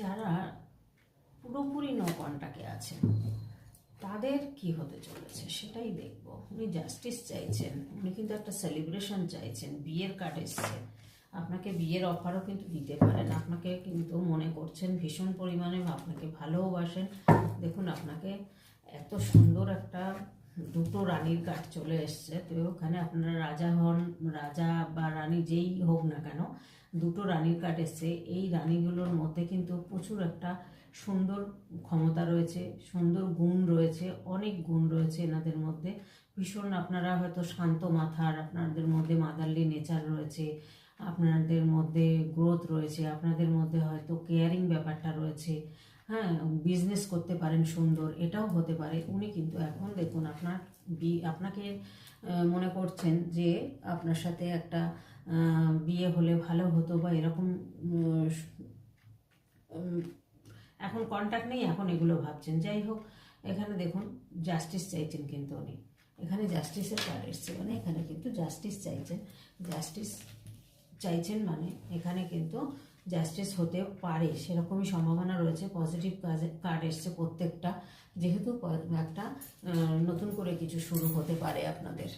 যারা পুরোপুরি নো কন্টাক্টে আছেন, তাদের কি হতে চলেছে সেটাই দেখব। উনি জাস্টিস চাইছেন, উনি কিন্তু একটা সেলিব্রেশন চাইছেন, বিয়ের কার্ড এসছে। আপনাকে বিয়ের অফারও কিন্তু দিতে পারেন। আপনাকে কিন্তু মনে করছেন, ভীষণ পরিমাণে আপনাকে ভালোবাসেন দেখুন, আপনাকে এত সুন্দর একটা দুটো রানীর কার্ড চলে এসছে। তো ওখানে আপনারা রাজা হন, রাজা বা রানী যেই হোক না কেন, দুটো রানীর কাঠ এসছে। এই রানীগুলোর মধ্যে কিন্তু প্রচুর একটা সুন্দর ক্ষমতা রয়েছে, সুন্দর গুণ রয়েছে, অনেক গুণ রয়েছে এনাদের মধ্যে। ভীষণ আপনারা হয়তো শান্ত মাথার, আপনাদের মধ্যে মাদারলি নেচার রয়েছে আপনাদের মধ্যে গ্রোথ রয়েছে, আপনাদের মধ্যে হয়তো কেয়ারিং ব্যাপারটা রয়েছে হ্যাঁ বিজনেস করতে পারেন সুন্দর, এটাও হতে পারে। উনি কিন্তু এখন দেখুন আপনার বি- আপনাকে মনে করছেন যে আপনার সাথে একটা বিয়ে হলে ভালো হতো বা এরকম এখন কন্ট্যাক্ট নেই, এখন এগুলো ভাবছেন। যাই হোক, এখানে দেখুন জাস্টিস চাইছেন কিন্তু উনি। এখানে জাস্টিসের কার্ড এসছে মানে এখানে কিন্তু জাস্টিস চাইছেন। জাস্টিস চাইছেন মানে এখানে কিন্তু জাস্টিস হতে পারে, সেরকমই সম্ভাবনা রয়েছে পজিটিভ কার্ড এসছে প্রত্যেকটা, যেহেতু একটা নতুন করে কিছু শুরু হতে পারে আপনাদের।